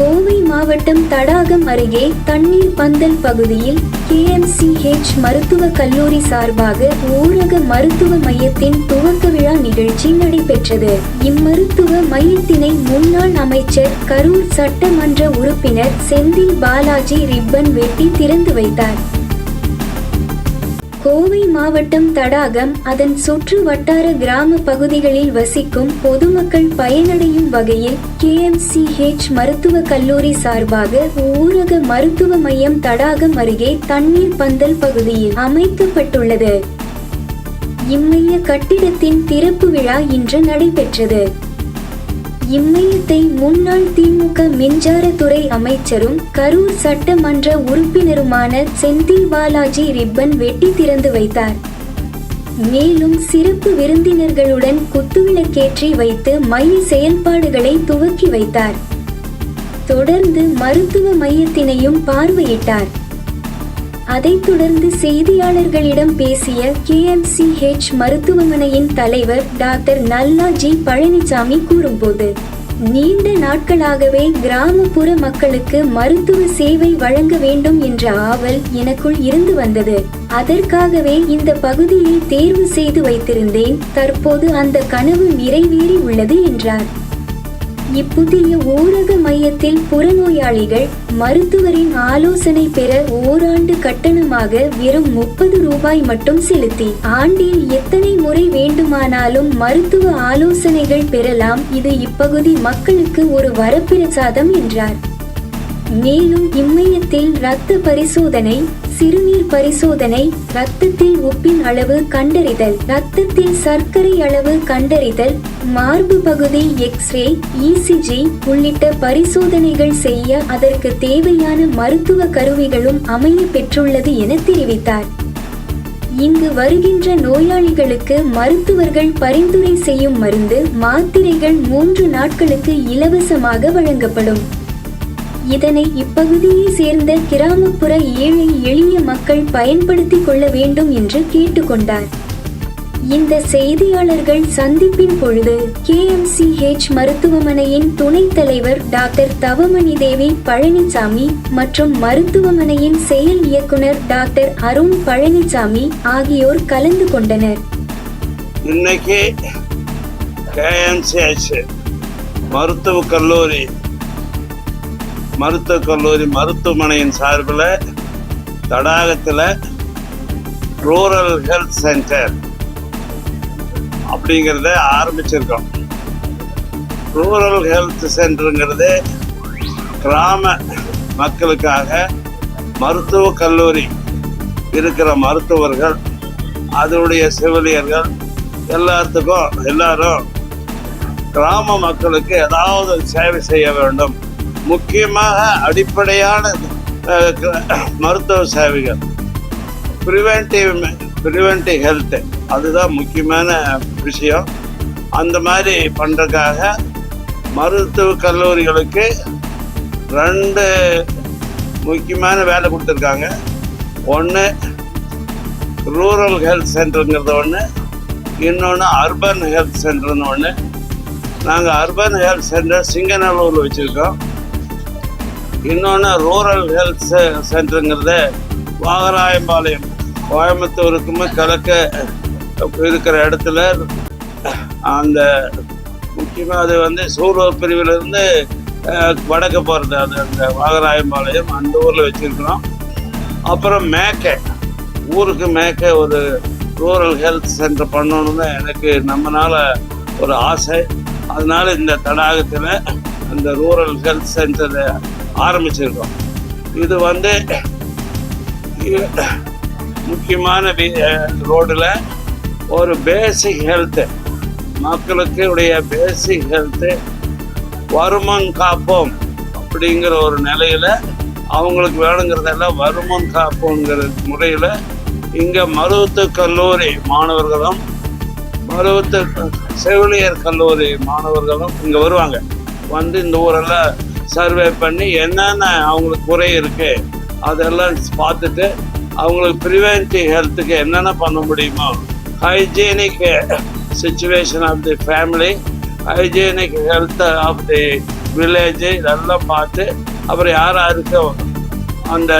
கோவை மாவட்டம் தடாகம் அருகே தண்ணீர் பந்தல் பகுதியில் கேஎம்சிஹெச் மருத்துவக் கல்லூரி சார்பாக ஊரக மருத்துவ மையத்தின் துவக்க விழா நிகழ்ச்சி நடைபெற்றது. இம்மருத்துவ மையத்தினை முன்னாள் அமைச்சர் கரூர் சட்டமன்ற உறுப்பினர் செந்தில் பாலாஜி ரிப்பன் வெட்டி திறந்து வைத்தார். கோவை மாவட்டம் தடாகம் அதன் சுற்று வட்டார கிராம பகுதிகளில் வசிக்கும் பொதுமக்கள் பயனடையும் வகையில் கேஎம்சிஹெச் மருத்துவக் கல்லூரி சார்பாக ஊரக மருத்துவ மையம் தடாகம் அருகே தண்ணீர் பந்தல் பகுதியில் அமைக்கப்பட்டுள்ளது. இம்மைய கட்டிடத்தின் திறப்பு விழா இன்று நடைபெற்றது. இம்மையத்தை முன்னாள் திமுக மின்சாரத்துறை அமைச்சரும் கரூர் சட்டமன்ற உறுப்பினருமான செந்தில் பாலாஜி ரிப்பன் வெட்டி திறந்து வைத்தார். மேலும் சிறப்பு விருந்தினர்களுடன் குத்துவிளக்கேற்றி வைத்து மைய செயல்பாடுகளை துவக்கி வைத்தார். தொடர்ந்து மருத்துவ மையத்தினையும் பார்வையிட்டார். அதைத் தொடர்ந்து செய்தியாளர்களிடம் பேசிய கேஎம்சிஹெச் மருத்துவமனையின் தலைவர் டாக்டர் நல்லா ஜி பழனிசாமி கூறும்போது நீண்ட நாட்களாகவே கிராமப்புற மக்களுக்கு மருத்துவ சேவை வழங்க வேண்டும் என்ற ஆவல் எனக்குள் இருந்து வந்தது. அதற்காகவே இந்த பகுதியை தேர்வு செய்து வைத்திருந்தேன். தற்போது அந்த கனவு நிறைவேறி உள்ளது என்றார். இப்புதிய ஊரக மையத்தில் புறநோயாளிகள் மருத்துவரின் ஆலோசனை பெற ஓராண்டு கட்டணமாக வெறும் முப்பது ரூபாய் மட்டும் செலுத்தி ஆண்டில் எத்தனை முறை வேண்டுமானாலும் மருத்துவ ஆலோசனைகள் பெறலாம். இது இப்பகுதி மக்களுக்கு ஒரு வரப்பிரசாதம் என்றார். மேலும் இம்மையத்தில் இரத்த பரிசோதனை சிறுநீர் பரிசோதனை ரத்தத்தில் உப்பின் அளவு கண்டறிதல் ரத்தத்தில் சர்க்கரை அளவு கண்டறிதல் மார்பு பகுதி எக்ஸ்ரே இசிஜி உள்ளிட்ட பரிசோதனைகள் செய்ய அதற்கு தேவையான மருத்துவ கருவிகளும் அமைய பெற்றுள்ளது என தெரிவித்தார். இங்கு வருகின்ற நோயாளிகளுக்கு மருத்துவர்கள் பரிந்துரை செய்யும் மருந்து மாத்திரைகள் மூன்று நாட்களுக்கு இலவசமாக வழங்கப்படும். இதனை இப்பகுதியை சேர்ந்த கிராமப்புற ஏழை எளிய மக்கள் பயன்படுத்திக் கொள்ள வேண்டும் என்று கேட்டுக்கொண்டார். இந்த செய்தியாளர்கள் சந்திப்பின் பொழுது கேஎம்சிஹெச் மருத்துவமனையின் துணைத் தலைவர் டாக்டர் தவமணி தேவி பழனிசாமி மற்றும் மருத்துவமனையின் செயல் இயக்குனர் டாக்டர் அருண் பழனிசாமி ஆகியோர் கலந்து கொண்டனர். இன்னைக்கு கேஎம்சிஹெச் மருத்துவக் கல்லூரி மருத்துவக் கல்லூரி மருத்துவமனையின் சார்பில் தடாகத்தில் ரூரல் ஹெல்த் சென்டர் அப்படிங்கிறத ஆரம்பிச்சிருக்கோம். ரூரல் ஹெல்த் சென்டருங்கிறது கிராம மக்களுக்காக மருத்துவக் கல்லூரி இருக்கிற மருத்துவர்கள் அதனுடைய செவிலியர்கள் எல்லாத்துக்கும் எல்லாரும் கிராம மக்களுக்கு ஏதாவது சேவை செய்ய வேண்டும். முக்கியமாக அடிப்படையான க- மருத்துவ சேவைகள். ப்ரிவென்டிவ் ப்ரிவென்டிவ் ஹெல்த்து அதுதான் முக்கியமான விஷயம். அந்த மாதிரி பண்ணுறதுக்காக மருத்துவ கல்லூரிகளுக்கு ரெண்டு முக்கியமான வேலை கொடுத்துருக்காங்க. ஒன்று ரூரல் ஹெல்த் சென்டருங்கிறது ஒன்று இன்னொன்று அர்பன் ஹெல்த் சென்டர்னு ஒன்று நாங்கள் அர்பன் ஹெல்த் சென்டர் சிங்கநல்லூரில் வச்சுருக்கோம். இன்னொன்று ரூரல் ஹெல்த் சென்டருங்கிறது வாகராயம்பாளையம். கோயம்புத்தூருக்குமே கிழக்க இருக்கிற இடத்துல அந்த முக்கியமாக அது வந்து சூலூர் பிரிவிலிருந்து வடக்கு போகிறது அது அந்த வாகராயம்பாளையம் அந்த ஊரில் வச்சுருக்கிறோம். அப்புறம் மேக்கை. ஊருக்கு மேற்க ஒரு ரூரல் ஹெல்த் சென்டர் பண்ணணும்னு எனக்கு நம்மனால் ஒரு ஆசை. அதனால் இந்த தடாகத்தில் அந்த ரூரல் ஹெல்த் சென்டரை ஆரம்பிச்சிருக்கோம் இது வந்து முக்கியமான ரோடில் ஒரு பேசிக் ஹெல்த்து மக்களுக்கு உடைய பேசிக் ஹெல்த்து வருமன் காப்போம் அப்படிங்கிற ஒரு நிலையில் அவங்களுக்கு வேணுங்கிறதெல்லாம் வருமன் காப்போங்கிற முறையில் இங்கே மருத்துவ கல்லூரி மாணவர்களும் மருத்துவ செவிலியர் கல்லூரி மாணவர்களும் இங்கே வருவாங்க. வந்து இந்த ஊரெல்லாம் சர்வே பண்ணி என்னென்ன அவங்களுக்கு குறை இருக்கு அதெல்லாம் பார்த்துட்டு அவங்களுக்கு ப்ரிவென்டிவ் ஹெல்த்துக்கு என்னென்ன பண்ண முடியுமோ hygienic situation of the family hygienic health of the village இதெல்லாம் பார்த்து அப்புறம் யார் யாருக்கு அந்த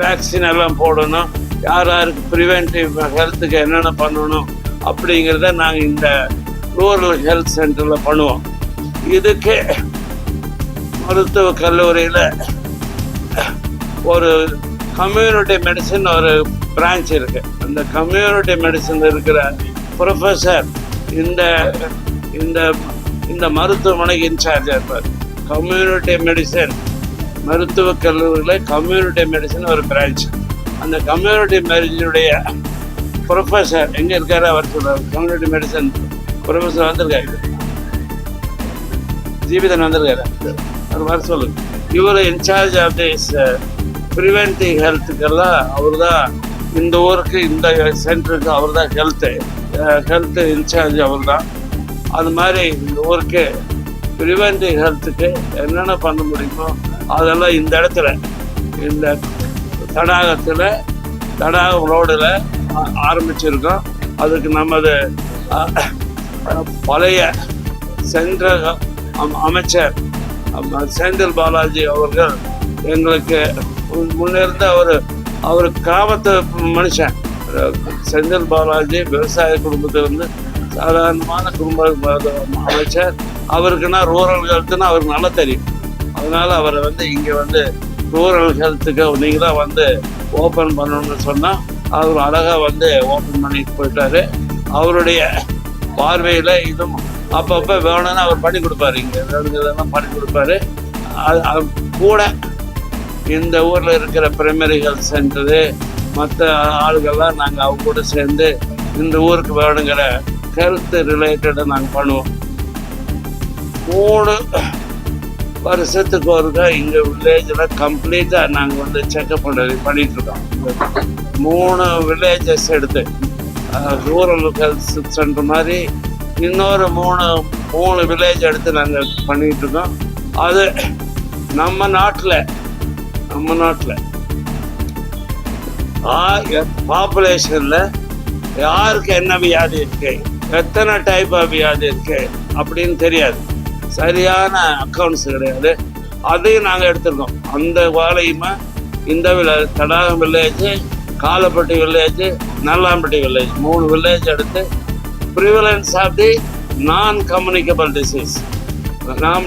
வேக்சின் எல்லாம் போடணும் யார் யாருக்கு ப்ரிவென்டிவ் ஹெல்த்துக்கு என்னென்ன பண்ணணும் அப்படிங்கிறத நாங்கள் இந்த ரூரல் ஹெல்த் சென்டரில் பண்ணுவோம். இதுக்கு மருத்துவக் கல்லூரியில் ஒரு கம்யூனிட்டி மெடிசன் ஒரு பிரான்ச் இருக்கு. அந்த கம்யூனிட்டி மெடிசன் இருக்கிற ப்ரொஃபஸர் இந்த இந்த இந்த மருத்துவமனைக்கு இன்சார்ஜாக இருப்பார் கம்யூனிட்டி மெடிசன் மருத்துவக் கல்லூரியில் கம்யூனிட்டி மெடிசன் ஒரு பிரான்ச் அந்த கம்யூனிட்டி மெடிசனுடைய ப்ரொஃபஸர் எங்கே இருக்காரு? அவர் சொல்கிறார் கம்யூனிட்டி மெடிசன் ப்ரொஃபஸர் வந்திருக்காரு. ஜீவிதன் வந்திருக்காரு. அவர் மாதிரி சொல்லுங்க இவர் இன்சார்ஜ் ஆஃப் திஸ் ப்ரிவென்டிவ் ஹெல்த்துக்கெல்லாம் uh, அவர் தான் இந்த ஊருக்கு இந்த சென்டருக்கு அவர் தான் ஹெல்த்து ஹெல்த்து uh, இன்சார்ஜ் அவர் தான் அது மாதிரி இந்த ஊருக்கு ப்ரிவென்டிவ் ஹெல்த்துக்கு என்னென்ன பண்ண முடியுமோ அதெல்லாம் இந்த இடத்துல இந்த தடாகத்தில் தடாகம் ரோடில் ஆரம்பிச்சிருக்கோம். அதுக்கு நமது பழைய சென்ற அமைச்சர் செந்தில் பாலாஜி அவர்கள் எங்களுக்கு முன்- முன்னிருந்த ஒரு அவர் கிராமத்து மனுஷன். செந்தில் பாலாஜி விவசாய குடும்பத்திலிருந்து சாதாரணமான குடும்ப அமைச்சர். அவருக்குன்னா ரூரல் ஹெல்த்துன்னா அவருக்கு நல்லா தெரியும். அதனால அவரை வந்து இங்கே வந்து ரூரல் ஹெல்த்துக்கு நீங்கள் தான் வந்து ஓப்பன் பண்ணணும்னு சொன்னால் அவர் அழகாக வந்து ஓப்பன் பண்ணிட்டு போயிட்டாரு. அவருடைய பார்வையில் இதுவும் அப்பப்போ வேணும்னு அவர் பண்ணி கொடுப்பாரு. இங்கே வேணுங்கிறதெல்லாம் பண்ணி கொடுப்பாரு. அது- கூட இந்த ஊரில் இருக்கிற பிரைமரி ஹெல்த் சென்டரு மற்ற ஆளுகள்லாம் நாங்கள் அவங்க கூட சேர்ந்து இந்த ஊருக்கு வேணுங்கிற ஹெல்த் ரிலேட்டடாக நாங்கள் பண்ணுவோம். மூணு வருஷத்துக்கு ஒருக்கா இங்கே வில்லேஜில் கம்ப்ளீட்டாக நாங்கள் வந்து செக்அப் பண்ணுறது பண்ணிகிட்ருக்கோம் மூணு வில்லேஜஸ் எடுத்து ரூரல் ஹெல்த் சென்டர் மாதிரி இன்னொரு மூணு மூணு வில்லேஜ் எடுத்து நாங்கள் பண்ணிட்டு இருக்கோம் அது நம்ம நாட்டில் நம்ம நாட்டில். பாப்புலேஷனில் யாருக்கு என்ன வியாதி இருக்கு? எத்தனை டைப் ஆஃப் வியாதி இருக்கு? அப்படின்னு தெரியாது. சரியான அக்கௌண்ட்ஸ் கிடையாது. அதையும் நாங்கள் எடுத்திருக்கோம். அந்த வேலையுமே இந்த village Thadagam village Kalappatti village Nallampatti village மூணு வில்லேஜ் எடுத்து prevalence of the non communicable disease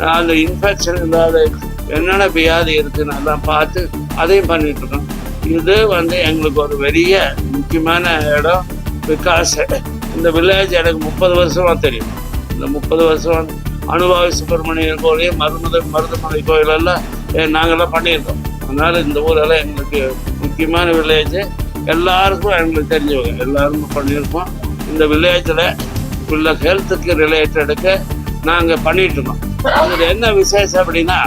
அந்த இன்ஃபெக்ஷன் இல்லாத என்னென்ன வியாதி இருக்குன்னு எல்லாம் பார்த்து அதையும் பண்ணிகிட்ருக்கோம் இது வந்து எங்களுக்கு ஒரு பெரிய முக்கியமான இடம். பிகாஸ் இந்த வில்லேஜ் எனக்கு முப்பது வருஷமாக தெரியும். இந்த முப்பது வருஷம் அனுபவி சுப்பிரமணியர் கோயிலையும் மருமத மருதமலை கோயிலெல்லாம் ஏ- நாங்கெல்லாம் பண்ணியிருக்கோம். அதனால் இந்த ஊரெல்லாம் எங்களுக்கு முக்கியமான வில்லேஜ் எல்லாருக்கும் எங்களுக்கு தெரிஞ்சவங்க. எல்லாருமே பண்ணியிருக்கோம். இந்த வில்லேஜில் உள்ள ஹெல்த்துக்கு ரிலேட்டடுக்கு நாங்கள் பண்ணிட்டு இருக்கோம். அதில் என்ன விசேஷம் அப்படின்னா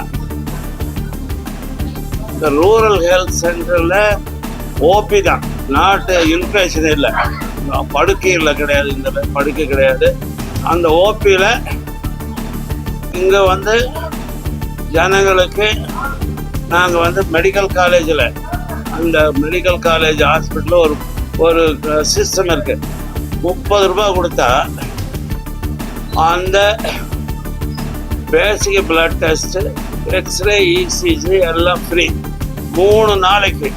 இந்த ரூரல் ஹெல்த் சென்டரில் ஓபி தான். நாட்டு இன்ஃபெக்ஷன் இல்லை. படுக்கையில் கிடையாது இந்த படுக்கை கிடையாது. அந்த ஓபியில் இங்கே வந்து ஜனங்களுக்கு நாங்கள் வந்து மெடிக்கல் காலேஜில் அந்த மெடிக்கல் காலேஜ் ஹாஸ்பிட்டலில் ஒரு ஒரு சிஸ்டம் இருக்குது முப்பது ரூபாய் கொடுத்தா அந்த basic blood test X-ray ECG எல்லாம் ஃப்ரீ மூணு நாளைக்கு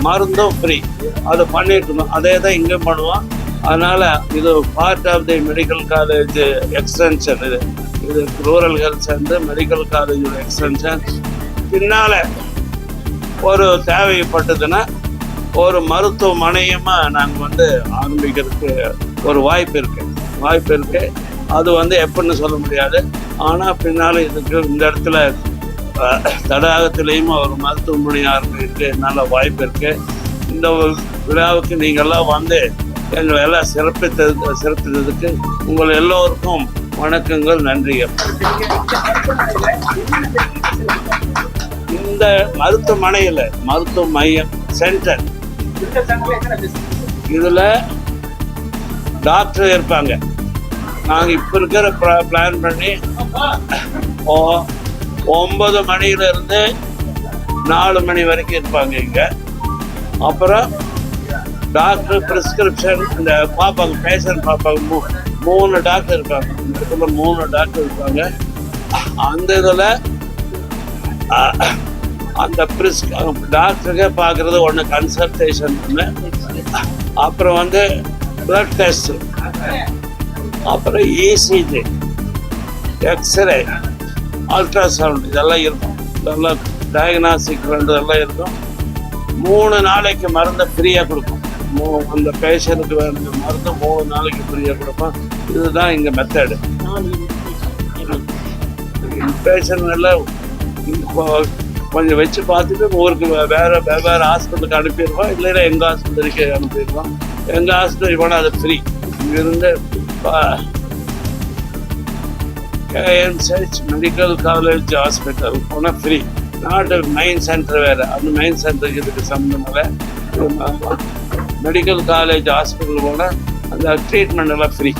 மருந்தும் ஃப்ரீ அது பண்ணிட்டு அதே தான் இங்கே பண்ணுவோம். அதனால இது part of the medical college extension இது. இது ரூரல் ஹெல்த் சென்டர் மெடிக்கல் காலேஜோட எக்ஸ்டென்ஷன் பின்னால் ஒரு தேவைப்பட்டதுன்னா ஒரு மருத்துவமனையுமா நாங்கள் வந்து ஆரம்பிக்கிறதுக்கு ஒரு வாய்ப்பு இருக்கு. வாய்ப்பு இருக்கு. அது வந்து எப்படின்னு சொல்ல முடியாது. ஆனால் பின்னால் இதுக்கு இந்த இடத்துல தடாகத்திலையும் ஒரு மருத்துவமனை ஆரம்பிக்கிறதுக்கு நல்ல வாய்ப்பு இருக்கு. இந்த ஒரு விழாவுக்கு நீங்கள்லாம் வந்து எங்களை எல்லாம் சிறப்பித்தது சிறப்பித்ததுக்கு உங்கள் எல்லோருக்கும் வணக்கங்கள் நன்றிகள் இந்த மருத்துவமனையில் மருத்துவ மையம் சென்டர் இதுல டாக்டர் இருப்பாங்க. நாங்க இப்ப இருக்கிற பிளான் பண்ணி ஒன்பது மணியில இருந்து நாலு மணி வரைக்கும் இருப்பாங்க இங்க. அப்புறம் டாக்டர் பிரிஸ்கிரிப்ஷன் இந்த பார்ப்பாங்க பேஷண்ட் பார்ப்பாங்க மூ- மூணு டாக்டர் இருப்பாங்க. இந்த இடத்துல மூணு டாக்டர் இருப்பாங்க. அந்த இதில் அந்த ப்ரிஸ் டாக்டருக்கே பார்க்குறது ஒன்று கன்சல்டேஷன் ஒன்று அப்புறம் வந்து பிளட் டெஸ்ட் அப்புறம் இசிஜி எக்ஸ்ரே அல்ட்ராசவுண்ட் இதெல்லாம் இருக்கும். இதெல்லாம் டயக்னாஸ்டிக் இதெல்லாம் இருக்கும். மூணு நாளைக்கு மருந்து ஃப்ரீயாக கொடுக்கும் மூ அந்த பேஷண்ட்டுக்கு வேண்டிய மருந்து மூணு நாளைக்கு ஃப்ரீயாக கொடுப்போம். இதுதான் இங்கே மெத்தடு பேஷண்ட் எல்லாம் கொஞ்சம் வச்சு பார்த்துட்டு ஊருக்கு வே- வேற வெவ்வேறு ஹாஸ்பிட்டலுக்கு அனுப்பிடுவோம். இல்லைன்னா எங்கள் ஹாஸ்பிட்டலுக்கு அனுப்பிடுவோம். எங்கள் ஹாஸ்பிட்டலுக்கு போனால் அது ஃப்ரீ இங்கிருந்து கேஎன்சிஹெச் மெடிக்கல் காலேஜ் ஹாஸ்பிட்டல் போனால் ஃப்ரீ நாட்டு மெயின் சென்டர் வேறு. அந்த மெயின் சென்டருக்கு இதுக்கு சம்மந்தம் மெடிக்கல் காலேஜ் ஹாஸ்பிட்டல் போனால் அந்த ட்ரீட்மெண்ட் எல்லாம் ஃப்ரீ